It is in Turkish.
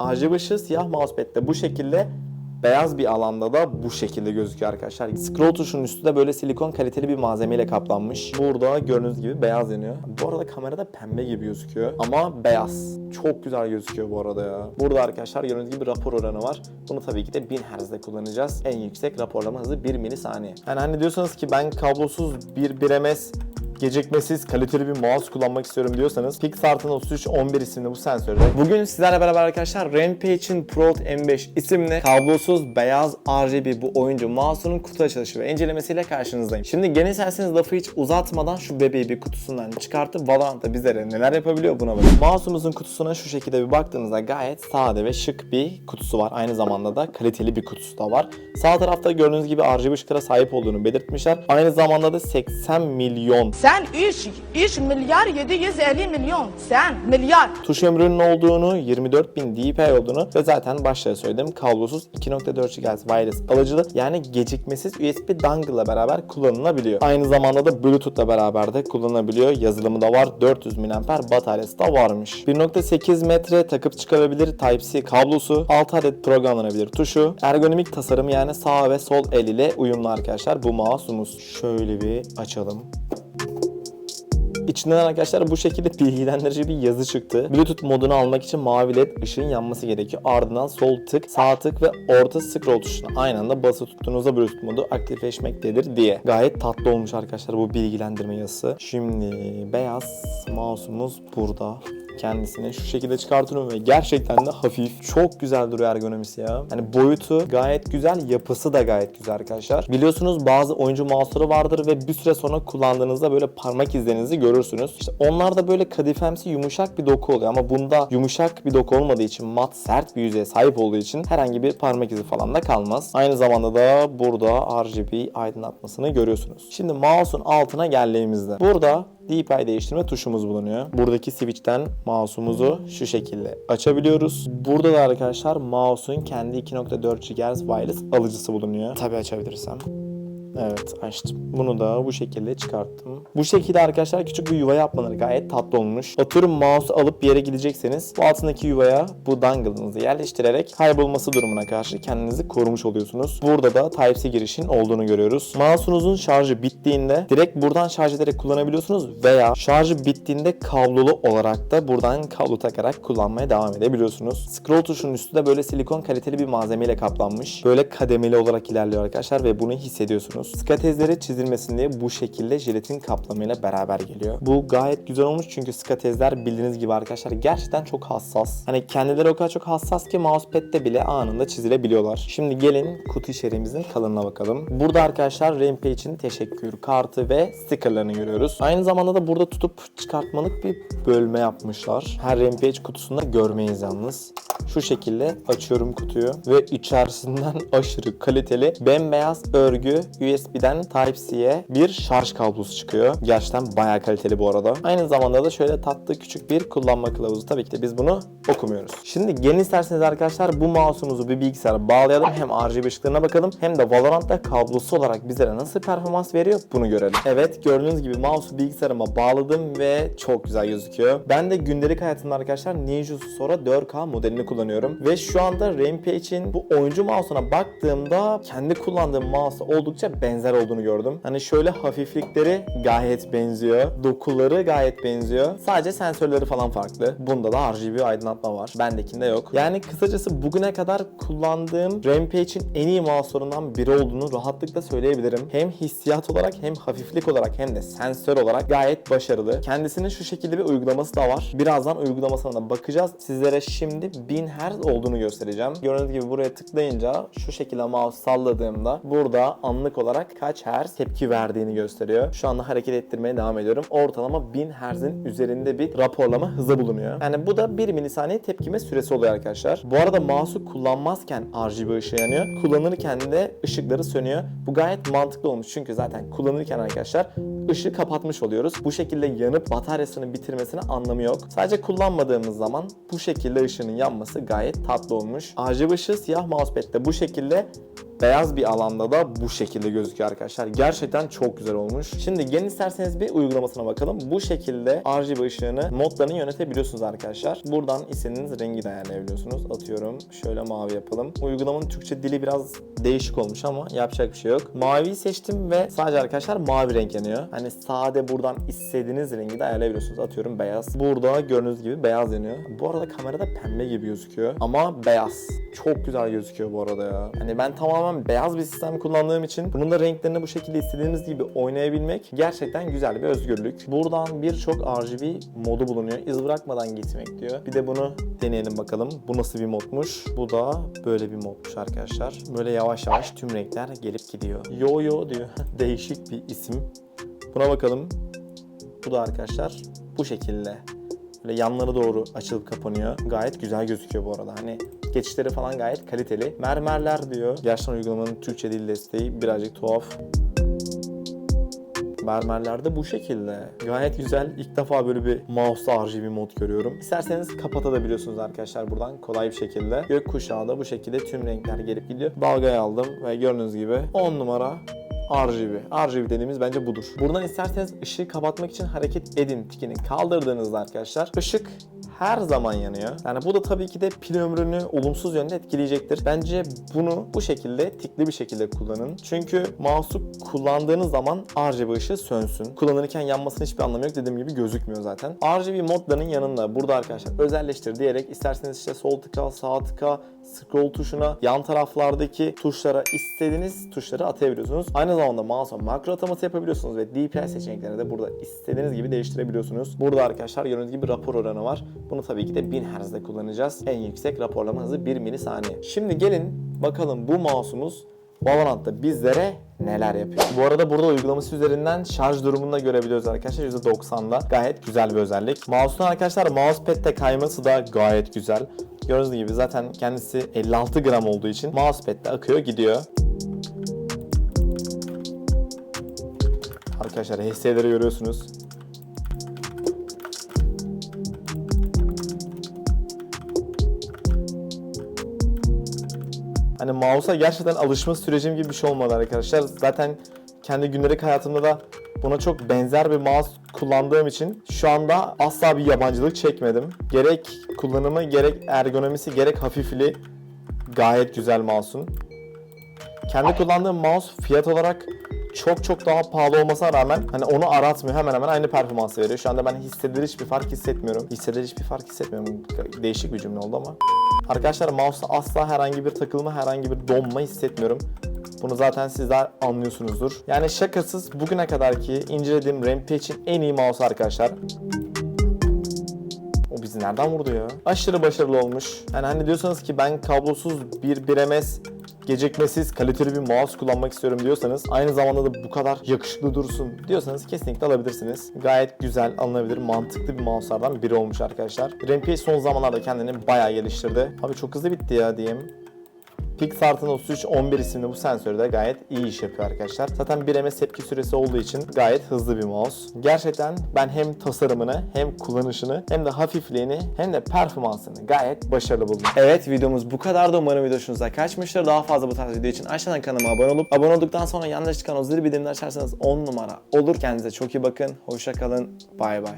RGB ışığı siyah mousepad'de bu şekilde beyaz bir alanda da bu şekilde gözüküyor arkadaşlar. Scroll tuşunun üstü de böyle silikon kaliteli bir malzemeyle kaplanmış. Burada gördüğünüz gibi beyaz yanıyor. Bu arada kamerada pembe gibi gözüküyor ama beyaz. Çok güzel gözüküyor bu arada ya. Burada arkadaşlar gördüğünüz gibi rapor oranı var. Bunu tabii ki de 1000 Hz'de kullanacağız. En yüksek raporlama hızı 1 milisaniye. Yani hani diyorsanız ki ben kablosuz bir 1ms gecikmesiz kaliteli bir mouse kullanmak istiyorum diyorsanız Pixart'ın 3311 isimli bu sensörde. Bugün sizlerle beraber arkadaşlar Rampage'in Pro M5 isimli kablosuz beyaz RGB bu oyuncu mouse'unun kutu açılışı ve incelemesiyle karşınızdayım. Şimdi gene isterseniz lafı hiç uzatmadan şu bebeği bir kutusundan çıkartıp Valorant'ta bizlere neler yapabiliyor buna bakın. Mouse'umuzun kutusuna şu şekilde bir baktığınızda gayet sade ve şık bir kutusu var. Aynı zamanda da kaliteli bir kutusu da var. Sağ tarafta gördüğünüz gibi RGB ışıklara sahip olduğunu belirtmişler. Aynı zamanda da 80 milyon Sen 3, 3 milyar 750 milyon. Sen milyar. tuş ömrünün olduğunu, 24.000 dpi olduğunu ve zaten başta söyledim kablosuz 2.4 GHz wireless alıcılı yani gecikmesiz USB dongle ile beraber kullanılabiliyor. Aynı zamanda da Bluetooth ile beraber de kullanılabiliyor. Yazılımı da var. 400 mAh bataryası da varmış. 1.8 metre takıp çıkarabilir Type-C kablosu, 6 adet programlanabilir tuşu, ergonomik tasarım yani sağ ve sol el ile uyumlu arkadaşlar bu mouse'umuz. Şöyle bir açalım. İçinden arkadaşlar bu şekilde bilgilendirici bir yazı çıktı. Bluetooth modunu almak için mavi led ışığın yanması gerekiyor. Ardından sol tık, sağ tık ve orta scroll tuşuna aynı anda basılı tuttuğunuzda Bluetooth modu aktifleşmektedir diye. Gayet tatlı olmuş arkadaşlar bu bilgilendirme yazısı. Şimdi beyaz mouse'umuz burada kendisini şu şekilde çıkartıyorum ve gerçekten de hafif. Çok güzel duruyor ergonomisi ya. Hani boyutu gayet güzel, yapısı da gayet güzel arkadaşlar. Biliyorsunuz bazı oyuncu mouse'ları vardır ve bir süre sonra kullandığınızda böyle parmak izlerinizi görürsünüz. İşte onlar da böyle kadifemsi yumuşak bir doku oluyor ama bunda yumuşak bir doku olmadığı için mat sert bir yüzeye sahip olduğu için herhangi bir parmak izi falan da kalmaz. Aynı zamanda da burada RGB aydınlatmasını görüyorsunuz. Şimdi mouse'un altına geldiğimizde burada DPI değiştirme tuşumuz bulunuyor. Buradaki switch'ten mouse'umuzu şu şekilde açabiliyoruz. Burada da arkadaşlar mouse'un kendi 2.4 GHz wireless alıcısı bulunuyor. Tabii açabilirsem. Evet açtım. Bunu da bu şekilde çıkarttım. Bu şekilde arkadaşlar küçük bir yuva yapmaları gayet tatlı olmuş. Atıyorum mouse'u alıp bir yere gidecekseniz bu altındaki yuvaya bu dongle'ınızı yerleştirerek kaybolması durumuna karşı kendinizi korumuş oluyorsunuz. Burada da Type-C girişin olduğunu görüyoruz. Mouse'unuzun şarjı bittiğinde direkt buradan şarj ederek kullanabiliyorsunuz veya şarjı bittiğinde kablolu olarak da buradan kablo takarak kullanmaya devam edebiliyorsunuz. Scroll tuşunun üstü de böyle silikon kaliteli bir malzemeyle kaplanmış. Böyle kademeli olarak ilerliyor arkadaşlar ve bunu hissediyorsunuz. Skatezleri çizilmesin diye bu şekilde jelatin kaplamayla beraber geliyor. Bu gayet güzel olmuş çünkü skatezler bildiğiniz gibi arkadaşlar gerçekten çok hassas. Hani kendileri o kadar çok hassas ki mousepad'de bile anında çizilebiliyorlar. Şimdi gelin kutu içeriğimizin kalınına bakalım. Burada arkadaşlar Rampage'in teşekkür kartı ve stickerlarını görüyoruz. Aynı zamanda da burada tutup çıkartmalık bir bölme yapmışlar. Her Rampage kutusunda görmeyiz yalnız. Şu şekilde açıyorum kutuyu ve içerisinden aşırı kaliteli bembeyaz örgü USB'den Type-C'ye bir şarj kablosu çıkıyor. Gerçekten bayağı kaliteli bu arada. Aynı zamanda da şöyle tatlı küçük bir kullanma kılavuzu. Tabii ki de biz bunu okumuyoruz. Şimdi gelin isterseniz arkadaşlar bu mouse'umuzu bir bilgisayara bağlayalım. Hem RGB ışıklarına bakalım hem de Valorant'ta kablosu olarak bizlere nasıl performans veriyor bunu görelim. Evet gördüğünüz gibi mouse'u bilgisayarıma bağladım ve çok güzel gözüküyor. Ben de gündelik hayatımda arkadaşlar Ninjutsu Sora 4K modelini kullanıyorum. Ve şu anda Rampage'in bu oyuncu mouse'una baktığımda kendi kullandığım mouse oldukça benzer olduğunu gördüm. Hani şöyle hafiflikleri gayet benziyor. Dokuları gayet benziyor. Sadece sensörleri falan farklı. Bunda da RGB aydınlatma var. Bendekinde yok. Yani kısacası bugüne kadar kullandığım Rampage'in en iyi mouse'larından biri olduğunu rahatlıkla söyleyebilirim. Hem hissiyat olarak hem hafiflik olarak hem de sensör olarak gayet başarılı. Kendisinin şu şekilde bir uygulaması da var. Birazdan uygulamasına da bakacağız. Sizlere şimdi 1000 Hz olduğunu göstereceğim. Gördüğünüz gibi buraya tıklayınca şu şekilde mouse salladığımda burada anlık olarak kaç Hz tepki verdiğini gösteriyor. Şu anda hareket ettirmeye devam ediyorum. Ortalama 1000 Hz'in üzerinde bir raporlama hızı bulunuyor. Yani bu da 1 milisaniye tepkime süresi oluyor arkadaşlar. Bu arada mouse'u kullanmazken RGB ışığı yanıyor. Kullanırken de ışıkları sönüyor. Bu gayet mantıklı olmuş çünkü zaten kullanırken arkadaşlar ışığı kapatmış oluyoruz. Bu şekilde yanıp bataryasını bitirmesine anlamı yok. Sadece kullanmadığımız zaman bu şekilde ışığının yanması gayet tatlı olmuş. RGB ışığı siyah mousepad'de bu şekilde beyaz bir alanda da bu şekilde gözüküyor arkadaşlar. Gerçekten çok güzel olmuş. Şimdi gelin isterseniz bir uygulamasına bakalım. Bu şekilde RGB ışığını modlarını yönetebiliyorsunuz arkadaşlar. Buradan istediğiniz rengi de ayarlayabiliyorsunuz. Atıyorum şöyle mavi yapalım. Uygulamanın Türkçe dili biraz değişik olmuş ama yapacak bir şey yok. Maviyi seçtim ve sadece arkadaşlar mavi renk yanıyor. Hani sade buradan istediğiniz rengi de ayarlayabiliyorsunuz. Atıyorum beyaz. Burada gördüğünüz gibi beyaz yanıyor. Bu arada kamerada pembe gibi gözüküyor. Ama beyaz. Çok güzel gözüküyor bu arada ya. Hani ben tamamen beyaz bir sistem kullandığım için bunun da renklerini bu şekilde istediğiniz gibi oynayabilmek gerçekten güzel bir özgürlük. Buradan birçok RGB modu bulunuyor. İz bırakmadan gitmek diyor. Bir de bunu deneyelim bakalım. Bu nasıl bir modmuş? Bu da böyle bir modmuş arkadaşlar. Böyle yavaş yavaş tüm renkler gelip gidiyor. Yo yo diyor. Değişik bir isim. Buna bakalım. Bu da arkadaşlar bu şekilde. Böyle yanları doğru açılıp kapanıyor. Gayet güzel gözüküyor bu arada. Hani geçişleri falan gayet kaliteli. Mermerler diyor. Gerçekten uygulamanın Türkçe dil desteği birazcık tuhaf. Mermerlerde bu şekilde. Gayet güzel. İlk defa böyle bir mouse'da RGB mod görüyorum. İsterseniz kapatabiliyorsunuz arkadaşlar buradan kolay bir şekilde. Gökkuşağı da bu şekilde tüm renkler gelip gidiyor. Dalgayı aldım ve gördüğünüz gibi 10 numara RGB. RGB dediğimiz bence budur. Buradan isterseniz ışığı kapatmak için hareket edin tikini kaldırdığınızda arkadaşlar ışık her zaman yanıyor. Yani bu da tabii ki de pil ömrünü olumsuz yönde etkileyecektir. Bence bunu bu şekilde tikli bir şekilde kullanın. Çünkü mouse'u kullandığınız zaman RGB ışığı sönsün. Kullanırken yanmasının hiçbir anlamı yok. Dediğim gibi gözükmüyor zaten. RGB modlarının yanında burada arkadaşlar özelleştir diyerek isterseniz işte sol tıka, sağ tıka, scroll tuşuna, yan taraflardaki tuşlara istediğiniz tuşları atayabiliyorsunuz. Aynı zamanda mouse'a makro ataması yapabiliyorsunuz ve DPI seçeneklerini de burada istediğiniz gibi değiştirebiliyorsunuz. Burada arkadaşlar gördüğünüz gibi rapor oranı var. Bunu tabii ki de 1000 Hz'de kullanacağız. En yüksek raporlama hızı 1 milisaniye. Şimdi gelin bakalım bu mouse'umuz Valorant'ta bizlere neler yapıyor. Bu arada burada uygulaması üzerinden şarj durumunu da görebiliyoruz arkadaşlar %90'da. Gayet güzel bir özellik. Mouse'un arkadaşlar mousepad'de kayması da gayet güzel. Gördüğünüz gibi zaten kendisi 56 gram olduğu için mousepad'de akıyor gidiyor. Arkadaşlar HS'leri görüyorsunuz. Hani mouse'a gerçekten alışma sürecim gibi bir şey olmadı arkadaşlar. Zaten kendi günlük hayatımda da buna çok benzer bir mouse kullandığım için şu anda asla bir yabancılık çekmedim. Gerek kullanımı, gerek ergonomisi, gerek hafifliği gayet güzel mouse'un. Kendi kullandığım mouse fiyat olarak çok çok daha pahalı olmasına rağmen hani onu aratmıyor. Hemen hemen aynı performansı veriyor. Şu anda ben hissedilir hiçbir fark hissetmiyorum. Hissedilir hiçbir fark hissetmiyorum. Değişik bir cümle oldu ama. Arkadaşlar mouse'da asla herhangi bir takılma, herhangi bir donma hissetmiyorum. Bunu zaten sizler anlıyorsunuzdur. Yani şakasız bugüne kadarki incelediğim Rampage'in en iyi mouse arkadaşlar. O bizi nereden vurdu ya? Aşırı başarılı olmuş. Yani hani diyorsanız ki ben kablosuz bir 1MS gecikmesiz kaliteli bir mouse kullanmak istiyorum diyorsanız aynı zamanda da bu kadar yakışıklı dursun diyorsanız kesinlikle alabilirsiniz. Gayet güzel, alınabilir, mantıklı bir mouse'lardan biri olmuş arkadaşlar. Rampage son zamanlarda kendini bayağı geliştirdi. Abi çok hızlı bitti ya diyeyim. Pixart'ın 3311 isimli bu sensörü de gayet iyi iş yapıyor arkadaşlar. Zaten 1ms tepki süresi olduğu için gayet hızlı bir mouse. Gerçekten ben hem tasarımını hem kullanışını hem de hafifliğini hem de performansını gayet başarılı buldum. Evet videomuz bu kadar da umarım video hoşunuza kaçmıştır. Daha fazla bu tarz video için aşağıdan kanalıma abone olup abone olduktan sonra yanında çıkan o zil bildirimleri açarsanız 10 numara olur. Kendinize çok iyi bakın. Hoşça kalın. Bay bay.